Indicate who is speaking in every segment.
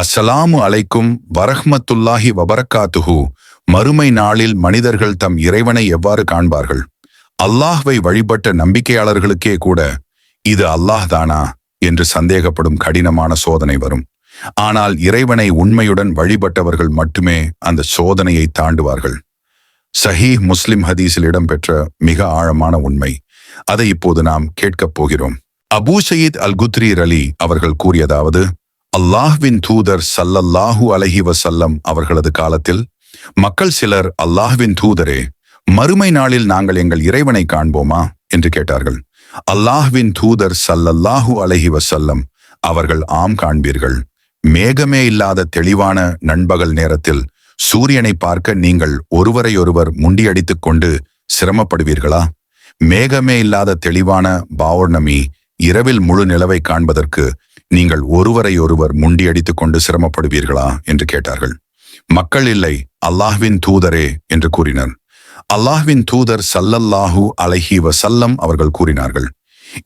Speaker 1: அஸ்ஸலாமு அலைக்கும் வரஹ்மத்துல்லாஹி வபரக்காத்துஹு. மறுமை நாளில் மனிதர்கள் தம் இறைவனை எவ்வாறு காண்பார்கள்? அல்லாஹ்வை வழிபட்ட நம்பிக்கையாளர்களுக்கே கூட இது அல்லாஹ் தானா என்று சந்தேகப்படும் கடினமான சோதனை வரும். ஆனால் இறைவனை உண்மையுடன் வழிபட்டவர்கள் மட்டுமே அந்த சோதனையை தாண்டுவார்கள். சஹீ முஸ்லிம் ஹதீஸில் இடம்பெற்ற மிக ஆழமான உண்மை. அதை இப்போது நாம் கேட்கப் போகிறோம். அபூ சயீத் அல் குத்ரீர் அலி அவர்கள் கூறியதாவது அல்லாஹ்வின் தூதர் சல்லல்லாஹு அலஹி வசல்லம் அவர்களது காலத்தில் மக்கள் சிலர் அல்லாஹ்வின் தூதரே மறுமை நாளில் நாங்கள் எங்கள் இறைவனை காண்போமா? என்று கேட்டார்கள். அல்லாஹ்வின் தூதர் சல்லல்லாஹு அலஹி வசல்லம் அவர்கள் ஆம் காண்பீர்கள். மேகமே இல்லாத தெளிவான நண்பகல் நேரத்தில் சூரியனை பார்க்க நீங்கள் ஒருவரையொருவர் முண்டியடித்துக் கொண்டு சிரமப்படுவீர்களா? மேகமே இல்லாத தெளிவான பௌர்ணமி இரவில் முழு நிலவை காண்பதற்கு நீங்கள் ஒருவரை ஒருவர் முண்டியடித்துக் கொண்டு சிரமப்படுவீர்களா? என்று கேட்டார்கள். மக்கள் இல்லை அல்லாஹ்வின் தூதரே என்று கூறினர். அல்லாஹ்வின் தூதர் சல்லல்லாஹு அலஹி வசல்லம் அவர்கள் கூறினார்கள்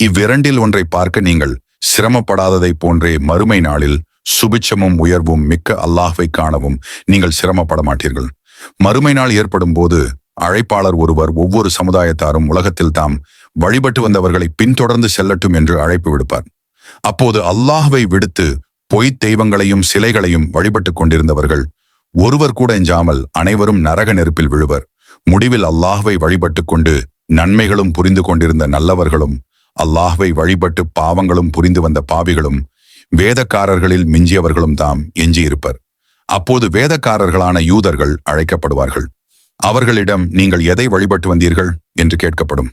Speaker 1: இவ்விரண்டில் ஒன்றை பார்க்க நீங்கள் சிரமப்படாததைப் போன்றே மறுமை நாளில் சுபிச்சமும் உயர்வும் மிக்க அல்லாஹ்வை காணவும் நீங்கள் சிரமப்பட மாட்டீர்கள். மறுமை நாள் ஏற்படும் போது அழைப்பாளர் ஒருவர் ஒவ்வொரு சமுதாயத்தாரும் உலகத்தில் தாம் வழிபட்டு வந்தவர்களை பின்தொடர்ந்து செல்லட்டும் என்று அழைப்பு விடுப்பார். அப்போது அல்லாஹ்வை விடுத்து பொய்த் தெய்வங்களையும் சிலைகளையும் வழிபட்டுக் கொண்டிருந்தவர்கள் ஒருவர் கூட எஞ்சாமல் அனைவரும் நரக நெருப்பில் விழுவர். முடிவில் அல்லாஹ்வை வழிபட்டுக் கொண்டு நன்மைகளும் புரிந்து கொண்டிருந்த நல்லவர்களும் அல்லாஹ்வை வழிபட்டு பாவங்களும் புரிந்து வந்த பாவிகளும் வேதக்காரர்களில் மிஞ்சியவர்களும் தாம் எஞ்சியிருப்பர். அப்போது வேதக்காரர்களான யூதர்கள் அழைக்கப்படுவார்கள். அவர்களிடம் நீங்கள் எதை வழிபட்டு வந்தீர்கள்? என்று கேட்கப்படும்.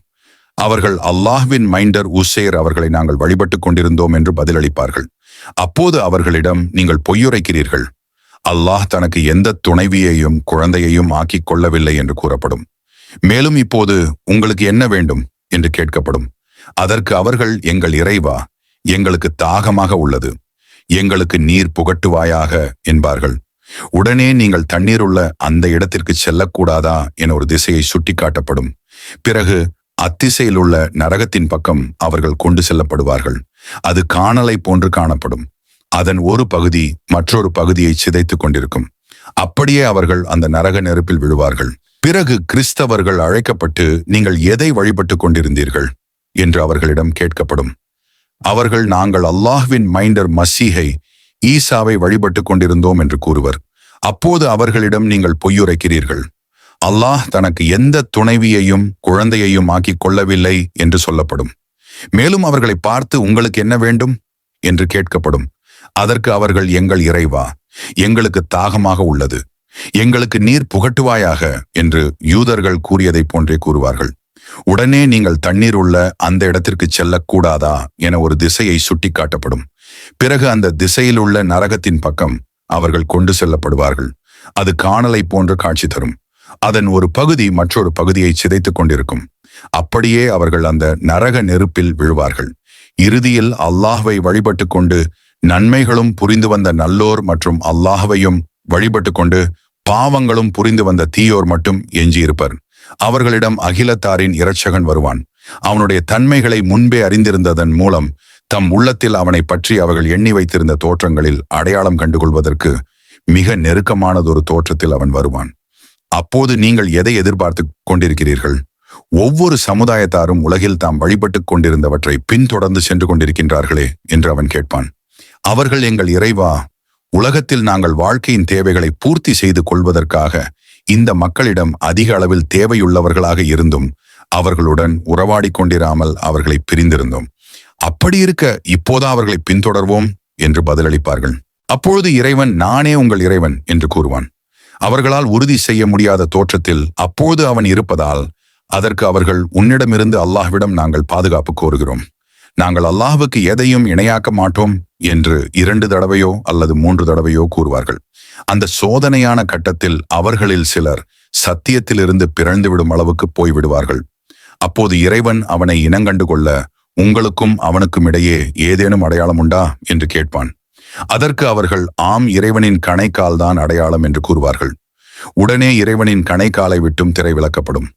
Speaker 1: அவர்கள் அல்லாஹ்வின் மைண்டர் உசேர் அவர்களை நாங்கள் வழிபட்டுக் கொண்டிருந்தோம் என்று பதிலளிப்பார்கள். அப்போது அவர்களிடம் நீங்கள் பொய்யுரைக்கிறீர்கள். அல்லாஹ் தனக்கு எந்த துணைவியையும் குழந்தையையும் ஆக்கிக் கொள்ளவில்லை என்று கூறப்படும். மேலும் இப்போது உங்களுக்கு என்ன வேண்டும்? என்று கேட்கப்படும். அதற்கு அவர்கள் எங்கள் இறைவா எங்களுக்கு தாகமாக உள்ளது. எங்களுக்கு நீர் புகட்டுவாயாக என்பார்கள். உடனே நீங்கள் தண்ணீர் உள்ள அந்த இடத்திற்கு செல்லக்கூடாதா என ஒரு திசையை சுட்டிக்காட்டப்படும். பிறகு அத்திசையில் உள்ள நரகத்தின் பக்கம் அவர்கள் கொண்டு செல்லப்படுவார்கள். அது காணலை போன்று காணப்படும். அதன் ஒரு பகுதி மற்றொரு பகுதியை சிதைத்துக் கொண்டிருக்கும். அப்படியே அவர்கள் அந்த நரக நெருப்பில் விழுவார்கள். பிறகு கிறிஸ்தவர்கள் அழைக்கப்பட்டு நீங்கள் எதை வழிபட்டுக் கொண்டிருந்தீர்கள்? என்று அவர்களிடம் கேட்கப்படும். அவர்கள் நாங்கள் அல்லாஹ்வின் மைண்டர் மசீஹை ஈசாவை வழிபட்டுக் கொண்டிருந்தோம் என்று கூறுவர். அப்போது அவர்களிடம் நீங்கள் பொய்யுரைக்கிறீர்கள். அல்லாஹ் தனக்கு எந்த துணைவியையும் குழந்தையையும் ஆக்கிக் கொள்ளவில்லை என்று சொல்லப்படும். மேலும் அவர்களை பார்த்து உங்களுக்கு என்ன வேண்டும்? என்று கேட்கப்படும். அதற்கு அவர்கள் எங்கள் இறைவா எங்களுக்கு தாகமாக உள்ளது. எங்களுக்கு நீர் புகட்டுவாயாக என்று யூதர்கள் கூறியதைப் போன்றே கூறுவார்கள். உடனே நீங்கள் தண்ணீர் உள்ள அந்த இடத்திற்கு செல்லக்கூடாதா? என ஒரு திசையை சுட்டிக்காட்டப்படும். பிறகு அந்த திசையில் உள்ள நரகத்தின் பக்கம் அவர்கள் கொண்டு செல்லப்படுவார்கள். அது காணலை போன்று காட்சி தரும். அதன் ஒரு பகுதி மற்றொரு பகுதியை சிதைத்துக் கொண்டிருக்கும். அப்படியே அவர்கள் அந்த நரக நெருப்பில் விழுவார்கள். இறுதியில் அல்லாஹ்வை வழிபட்டுக் கொண்டு நன்மைகளும் புரிந்து வந்த நல்லோர் மற்றும் அல்லாஹ்வையும் வழிபட்டுக் கொண்டு பாவங்களும் புரிந்து வந்த தீயோர் மட்டும் எஞ்சியிருப்பர். அவர்களிடம் அகிலத்தாரின் இரட்சகன் வருவான். அவனுடைய தன்மைகளை முன்பே அறிந்திருந்ததன் மூலம் தம் உள்ளத்தில் அவனை பற்றி அவர்கள் எண்ணி வைத்திருந்த தோற்றங்களில் அடையாளம் கண்டுகொள்வதற்கு மிக நெருக்கமானதொரு தோற்றத்தில் அவன் வருவான். அப்போது நீங்கள் எதை எதிர்பார்த்து கொண்டிருக்கிறீர்கள்? ஒவ்வொரு சமுதாயத்தாரும் உலகில் தாம் வழிபட்டுக் கொண்டிருந்தவற்றை பின்தொடர்ந்து சென்று கொண்டிருக்கின்றார்களே என்று அவன் கேட்பான். அவர்கள் எங்கள் இறைவா உலகத்தில் நாங்கள் வாழ்க்கையின் தேவைகளை பூர்த்தி செய்து கொள்வதற்காக இந்த மக்களிடம் அதிக அளவில் தேவையுள்ளவர்களாக இருந்தும் அவர்களுடன் உறவாடிக் கொண்டிராமல் அவர்களை பிரிந்திருந்தோம். அப்படி இருக்க இப்போதா அவர்களை பின்தொடர்வோம்? என்று பதிலளிப்பார்கள். அப்பொழுது இறைவன் நானே உங்கள் இறைவன் என்று கூறுவான். அவர்களால் உறுதி செய்ய முடியாத தோற்றத்தில் அப்போது அவன் இருப்பதால் அதற்கு அவர்கள் உன்னிடமிருந்து அல்லாஹ்விடம் நாங்கள் பாதுகாப்பு கோருகிறோம். நாங்கள் அல்லாஹுக்கு எதையும் இணையாக்க மாட்டோம் என்று இரண்டு தடவையோ அல்லது மூன்று தடவையோ கூறுவார்கள். அந்த சோதனையான கட்டத்தில் அவர்களில் சிலர் சத்தியத்திலிருந்து பிறழ்ந்துவிடும் அளவுக்கு போய்விடுவார்கள் அப்போது இறைவன் அவனை இனங்கண்டு கொள்ள உங்களுக்கும் அவனுக்கும் இடையே ஏதேனும் அடையாளம் உண்டா? என்று கேட்பான். அதற்கு அவர்கள் ஆம் இறைவனின் கணைக்கால் தான் அடையாளம் என்று கூறுவார்கள். உடனே இறைவனின் கணைக்காலை விட்டும் திரை விளக்கப்படும்.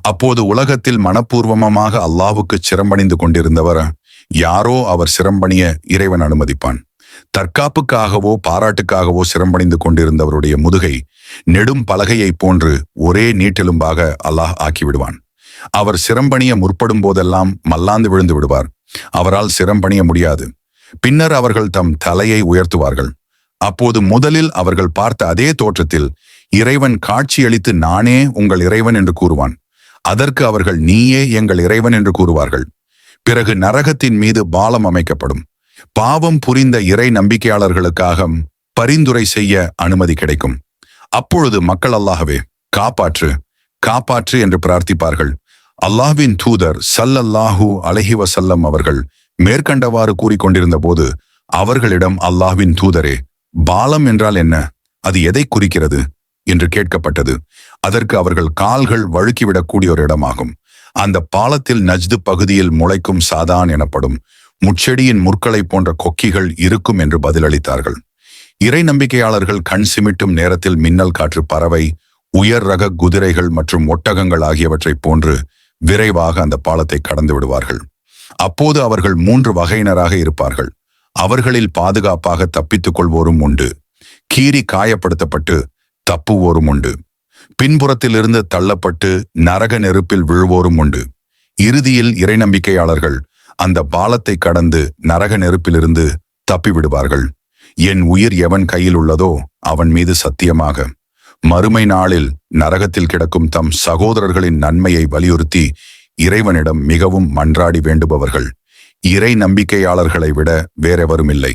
Speaker 1: அப்போது உலகத்தில் மனப்பூர்வமாக அல்லாவுக்கு சிரம்பணிந்து கொண்டிருந்தவர் யாரோ அவர் சிரம்பணிய இறைவன் அனுமதிப்பான். தற்காப்புக்காகவோ பாராட்டுக்காகவோ சிரம்பணிந்து கொண்டிருந்தவருடைய முதுகை நெடும் பலகையைப் போன்று ஒரே நீட்டெலும்பாக அல்லாஹ் ஆக்கிவிடுவான். அவர் சிரம்பணிய முற்படும் போதெல்லாம் மல்லாந்து விழுந்து விடுவார். அவரால் சிரம்பணிய முடியாது. பின்னர் அவர்கள் தம் தலையை உயர்த்துவார்கள். அப்போது முதலில் அவர்கள் பார்த்த அதே தோற்றத்தில் இறைவன் காட்சியளித்து நானே உங்கள் இறைவன் என்று கூறுவான். அதற்கு அவர்கள் நீயே எங்கள் இறைவன் என்று கூறுவார்கள். பிறகு நரகத்தின் மீது பாலம் அமைக்கப்படும். பாவம் புரிந்த இறை நம்பிக்கையாளர்களுக்காக பரிந்துரை செய்ய அனுமதி கிடைக்கும். அப்பொழுது மக்கள் அல்லாஹவே காப்பாற்று காப்பாற்று என்று பிரார்த்திப்பார்கள். அல்லாஹ்வின் தூதர் சல்லல்லாஹு அலஹி வசல்லம் அவர்கள் மேற்கண்டவாறு கூறிக்கொண்டிருந்த போது அவர்களிடம் அல்லாஹ்வின் தூதரே பாலம் என்றால் என்ன? அது எதை குறிக்கிறது? என்று கேட்கப்பட்டது. அதற்கு அவர்கள் கால்கள் வழுக்கிவிடக்கூடிய ஒரு இடமாகும் அந்த பாலத்தில் நஜ்து பகுதியில் முளைக்கும் சாதான் எனப்படும் முச்செடியின் முற்களை போன்ற கொக்கிகள் இருக்கும் என்று பதிலளித்தார்கள். இறை நம்பிக்கையாளர்கள் கண் சிமிட்டும் நேரத்தில் மின்னல் காற்று பறவை உயர் ரக குதிரைகள் மற்றும் ஒட்டகங்கள் ஆகியவற்றைப் போன்று விரைவாக அந்த பாலத்தை கடந்து விடுவார்கள். அப்போது அவர்கள் மூன்று வகையினராக இருப்பார்கள். அவர்களில் பாதுகாப்பாக தப்பித்துக் கொள்வோரும் உண்டு. கீறி காயப்படுத்தப்பட்டு தப்புவோரும் உண்டு. பின்புறத்திலிருந்து தள்ளப்பட்டு நரக நெருப்பில் விழுவோரும் உண்டு. இறுதியில் இறை நம்பிக்கையாளர்கள் அந்த பாலத்தை கடந்து நரக நெருப்பிலிருந்து தப்பிவிடுவார்கள். என் உயிர் எவன் கையில் உள்ளதோ அவன் மீது சத்தியமாக. மறுமை நாளில் நரகத்தில் கிடக்கும் தம் சகோதரர்களின் நன்மையை வலியுறுத்தி இறைவனிடம் மிகவும் மன்றாடி வேண்டுபவர்கள். இறை நம்பிக்கையாளர்களை விட வேறெவரும் இல்லை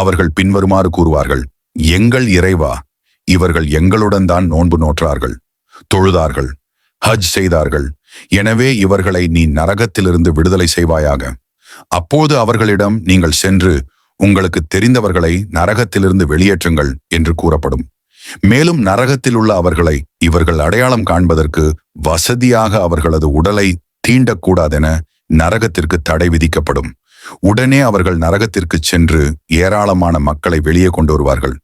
Speaker 1: அவர்கள் பின்வருமாறு கூறுவார்கள் எங்கள் இறைவா இவர்கள் எங்களுடன் தான் நோன்பு நோற்றார்கள் தொழுதார்கள் ஹஜ் செய்தார்கள். எனவே இவர்களை நீ நரகத்திலிருந்து விடுதலை செய்வாயாக. அப்போது அவர்களிடம் நீங்கள் சென்று உங்களுக்கு தெரிந்தவர்களை நரகத்திலிருந்து வெளியேற்றுங்கள் என்று கூறப்படும். மேலும் நரகத்தில் உள்ள அவர்களை இவர்கள் அடையாளம் காண்பதற்கு வசதியாக அவர்களது உடலை தீண்டக்கூடாதென நரகத்திற்கு தடை விதிக்கப்படும். உடனே அவர்கள் நரகத்திற்கு சென்று ஏராளமான மக்களை வெளியே கொண்டு வருவார்கள்.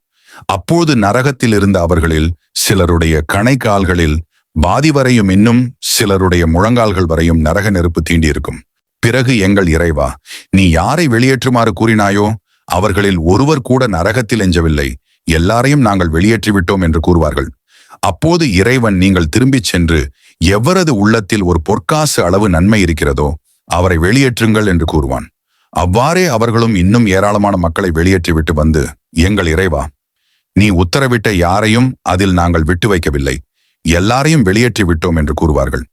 Speaker 1: அப்போது நரகத்தில் இருந்த அவர்களில் சிலருடைய கணைக்கால்களில் பாதி வரையும் இன்னும் சிலருடைய முழங்கால்கள் வரையும் நரக நெருப்பு தீண்டியிருக்கும். பிறகு எங்கள் இறைவா நீ யாரை வெளியேற்றுமாறு கூறினாயோ அவர்களில் ஒருவர் கூட நரகத்தில் எஞ்சவில்லை. எல்லாரையும் நாங்கள் வெளியேற்றிவிட்டோம் என்று கூறுவார்கள். அப்போது இறைவன் நீங்கள் திரும்பிச் சென்று எவரது உள்ளத்தில் ஒரு பொற்காசு அளவு நன்மை இருக்கிறதோ அவரை வெளியேற்றுங்கள் என்று கூறுவான். அவ்வாறே அவர்களும் இன்னும் ஏராளமான மக்களை வெளியேற்றிவிட்டு வந்து எங்கள் இறைவா நீ உத்தரவிட்ட யாரையும் அதில் நாங்கள் விட்டு வைக்கவில்லை. எல்லாரையும் வெளியேற்றி விட்டோம் என்று கூறுவார்கள்.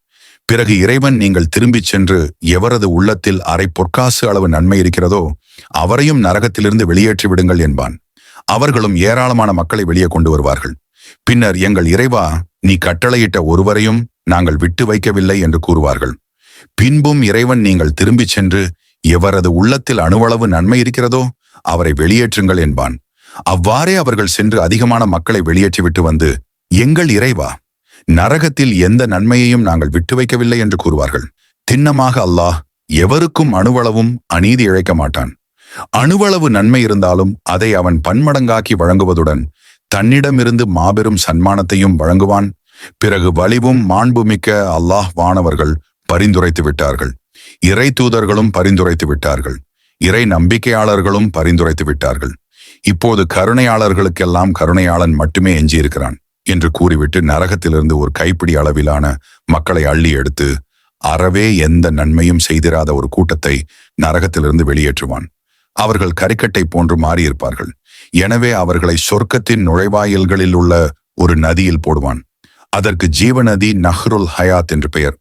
Speaker 1: பிறகு இறைவன் நீங்கள் திரும்பிச் சென்று எவரது உள்ளத்தில் அரை பொற்காசு அளவு நன்மை இருக்கிறதோ அவரையும் நரகத்திலிருந்து வெளியேற்றி விடுங்கள் என்பான். அவர்களும் ஏராளமான மக்களை வெளியே கொண்டு வருவார்கள். பின்னர் எங்கள் இறைவா நீ கட்டளையிட்ட ஒருவரையும் நாங்கள் விட்டு வைக்கவில்லை என்று கூறுவார்கள். பின்பும் இறைவன் நீங்கள் திரும்பிச் சென்று எவரது உள்ளத்தில் அணுவளவு நன்மை இருக்கிறதோ அவரை வெளியேற்றுங்கள் என்பான். அவ்வாறே அவர்கள் சென்று அதிகமான மக்களை வெளியேற்றிவிட்டு வந்து எங்கள் இறைவா நரகத்தில் எந்த நன்மையையும் நாங்கள் விட்டு வைக்கவில்லை என்று கூறுவார்கள். திண்ணமாக அல்லாஹ் எவருக்கும் அணுவளவும் அநீதி இழைக்க மாட்டான். அணுவளவு நன்மை இருந்தாலும் அதை அவன் பன்மடங்காக்கி வழங்குவதுடன் தன்னிடமிருந்து மாபெரும் சன்மானத்தையும் வழங்குவான். பிறகு வலிவும் மாண்புமிக்க அல்லாஹ் வானவர்கள் பரிந்துரைத்து விட்டார்கள். இறை தூதர்களும் பரிந்துரைத்து விட்டார்கள். இறை நம்பிக்கையாளர்களும் பரிந்துரைத்து விட்டார்கள். இப்போது கருணையாளர்களுக்கெல்லாம் கருணையாளன் மட்டுமே எஞ்சியிருக்கிறான் என்று கூறிவிட்டு நரகத்திலிருந்து ஒரு கைப்பிடி அளவிலான மக்களை அள்ளி எடுத்து அறவே எந்த நன்மையும் செய்திராத ஒரு கூட்டத்தை நரகத்திலிருந்து வெளியேற்றுவான். அவர்கள் கரிக்கட்டை போன்று மாறியிருப்பார்கள். எனவே அவர்களை சொர்க்கத்தின் நுழைவாயில்களில் உள்ள ஒரு நதியில் போடுவான். அதற்கு ஜீவநதி நஹ்ருல் ஹயாத் என்று பெயர்.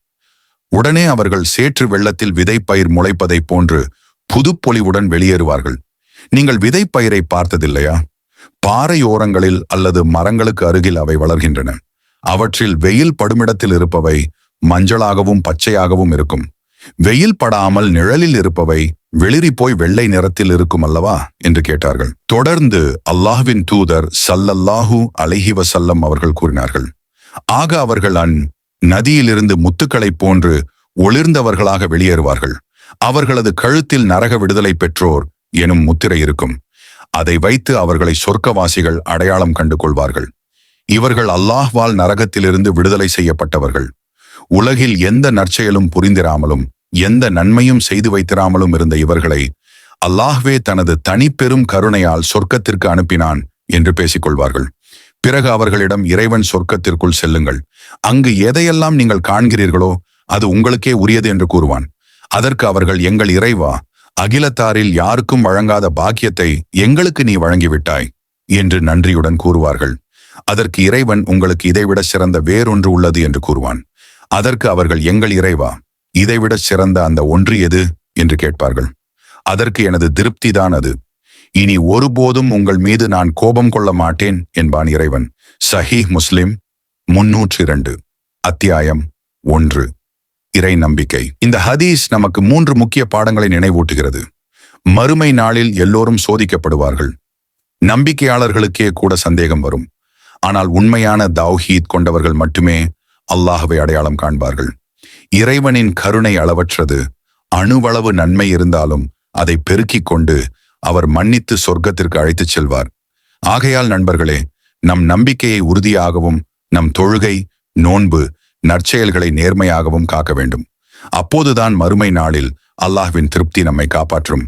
Speaker 1: உடனே அவர்கள் சேற்று வெள்ளத்தில் விதைப்பயிர் முளைப்பதைப் போன்று புதுப்பொலிவுடன் வெளியேறுவார்கள். நீங்கள் விதைப்பயிரை பார்த்ததில்லையா? பாறை ஓரங்களில் அல்லது மரங்களுக்கு அருகில் அவை வளர்கின்றன. அவற்றில் வெயில் படுமிடத்தில் இருப்பவை மஞ்சளாகவும் பச்சையாகவும் இருக்கும். வெயில் படாமல் நிழலில் இருப்பவை வெளிரி போய் வெள்ளை நிறத்தில் இருக்கும் அல்லவா? என்று கேட்டார்கள். தொடர்ந்து அல்லாஹ்வின் தூதர் சல்லல்லாஹு அலஹி வசல்லம் அவர்கள் கூறினார்கள். ஆக அவர்கள் அந் நதியிலிருந்து முத்துக்களைப் போன்று ஒளிர்ந்தவர்களாக வெளியேறுவார்கள். அவர்களது கழுத்தில் நரக விடுதலை பெற்றோர் எனும் முத்திரை இருக்கும். அதை வைத்து அவர்களை சொர்க்கவாசிகள் அடையாளம் கண்டு கொள்வார்கள். இவர்கள் அல்லாஹ்வால் நரகத்திலிருந்து விடுதலை செய்யப்பட்டவர்கள். உலகில் எந்த நற்செயலும் புரிந்திராமலும் எந்த நன்மையும் செய்து வைத்திராமலும் இருந்த இவர்களை அல்லாஹ்வே தனது தனிப்பெரும் கருணையால் சொர்க்கத்திற்கு அனுப்பினான் என்று பேசிக்கொள்வார்கள். பிறகு அவர்களிடம் இறைவன் சொர்க்கத்திற்குள் செல்லுங்கள். அங்கு எதையெல்லாம் நீங்கள் காண்கிறீர்களோ அது உங்களுக்கே உரியது என்று கூறுவான். அதற்கு அவர்கள் எங்கள் இறைவா அகிலத்தாரில் யாருக்கும் வழங்காத பாக்கியத்தை எங்களுக்கு நீ வழங்கிவிட்டாய் என்று நன்றியுடன் கூறுவார்கள். அதற்கு இறைவன் உங்களுக்கு இதைவிட சிறந்த வேறொன்று உள்ளது என்று கூறுவான். அதற்கு அவர்கள் எங்கள் இறைவா இதைவிட சிறந்த அந்த ஒன்று எது? என்று கேட்பார்கள். அதற்கு எனது திருப்திதான் அது. இனி ஒருபோதும் உங்கள் மீது நான் கோபம் கொள்ள மாட்டேன் என்பான் இறைவன். சஹி முஸ்லிம் முன்னூற்று இரண்டு அத்தியாயம் ஒன்று. இறை நம்பிக்கை. இந்த ஹதீஸ் நமக்கு மூன்று முக்கிய பாடங்களை நினைவூட்டுகிறது. மறுமை நாளில் எல்லோரும் சோதிக்கப்படுவார்கள். நம்பிக்கையாளர்களுக்கே கூட சந்தேகம் வரும். ஆனால் உண்மையான தௌஹீத் கொண்டவர்கள் மட்டுமே அல்லாஹவை அடையாளம் காண்பார்கள். இறைவனின் கருணை அளவற்றது. அணுவளவு நன்மை இருந்தாலும் அதை பெருக்கிக் கொண்டு அவர் மன்னித்து சொர்க்கத்திற்கு அழைத்துச் செல்வார். ஆகையால் நண்பர்களே நம் நம்பிக்கையை உறுதியாகவும் நம் தொழுகை நோன்பு நற்செயல்களை நேர்மையாகவும் காக்க வேண்டும். அப்போதுதான் மறுமை நாளில் அல்லாஹ்வின் திருப்தி நம்மை காப்பாற்றும்.